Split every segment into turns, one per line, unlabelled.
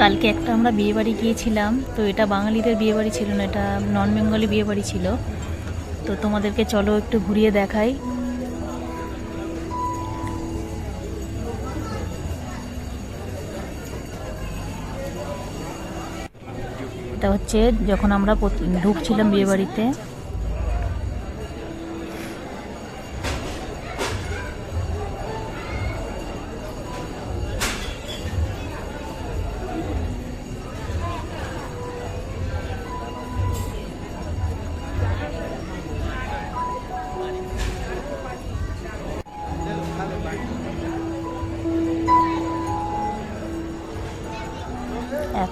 কালকে একটা আমরা বিয়ে বাড়ি গিয়েছিলাম, তো এটা বাঙালিদের বিয়ে বাড়ি ছিল না, এটা নন বেঙ্গলি বিয়ে বাড়ি ছিল। তো তোমাদেরকে চলো একটু ঘুরিয়ে দেখাই। এটা হচ্ছে যখন আমরা ঢুকছিলাম বিয়ে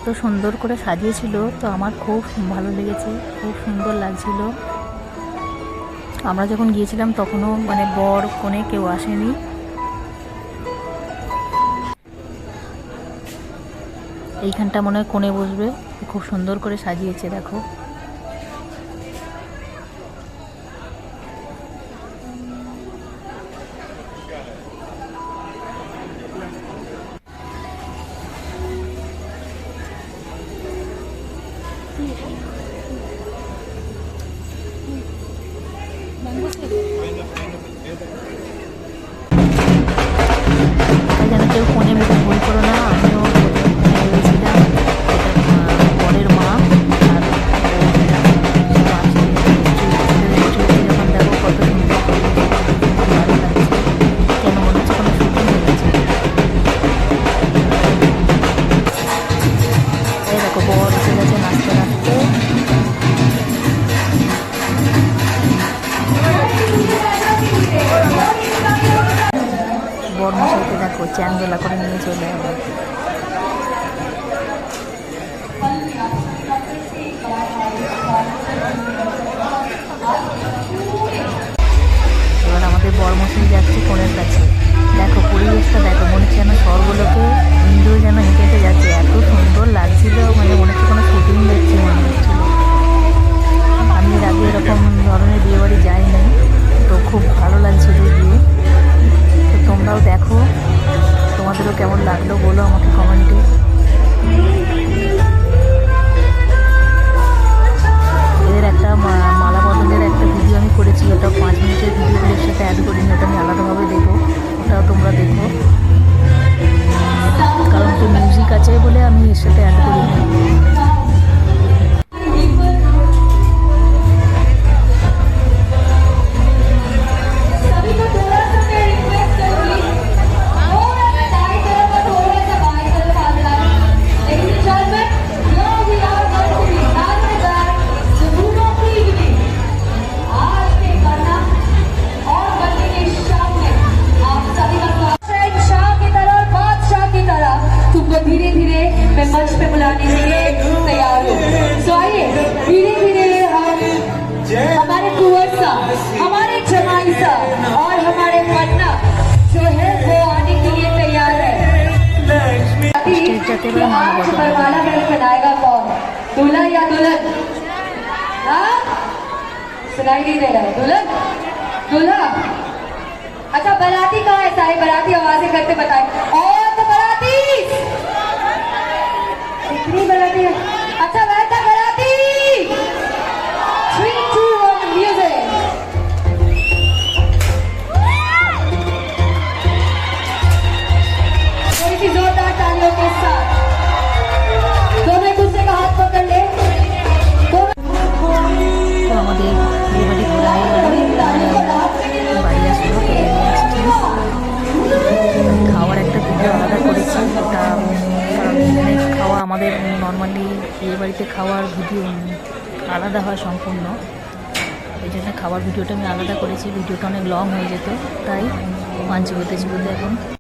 এত সুন্দর করে সাজিয়েছিল, তো আমার খুব ভালো লেগেছে, খুব সুন্দর লাগছিল। আমরা যখন গিয়েছিলাম তখনও মানে বর কোণে কেউ আসেনি। এইখানটা মনে হয় কোণে বসবে, খুব সুন্দর করে সাজিয়েছে, দেখো। যেন কেউ ফোনে ভুল করো না আমিও আহ, বরের মা আর যখন দেখো কত কেন মনে হচ্ছে কোনো শুটিং হয়েছে এই দেখো বর এসে গেছে নাচতে নাচতে। বর মশাইকে দেখো চ্যাংদোলা করে নিয়ে চলে এলো। এবার আমাদের বর্মশিল যাচ্ছে কোনের কাছে। দেখো, পরিবেশটা দেখো, মনে হচ্ছে অ্যাড করিনি ওটা
या दुल्हन। हाँ? सुनाई नहीं दे रहा है। दुल्हन? दुल्हा? अच्छा बराती कहाँ है सारे बराती आवाज़ें करते बताए। और तो बराती? इतनी बराती है? अच्छा
নর্মালি বিয়ে বাড়িতে খাওয়ার ভিডিও আলাদা হয় সম্পূর্ণ। এই জন্য খাওয়ার ভিডিওটা আমি আলাদা করেছি। ভিডিওটা অনেক লং হয়ে যেত, তাই পাঞ্চি হতেছি বলে এখন।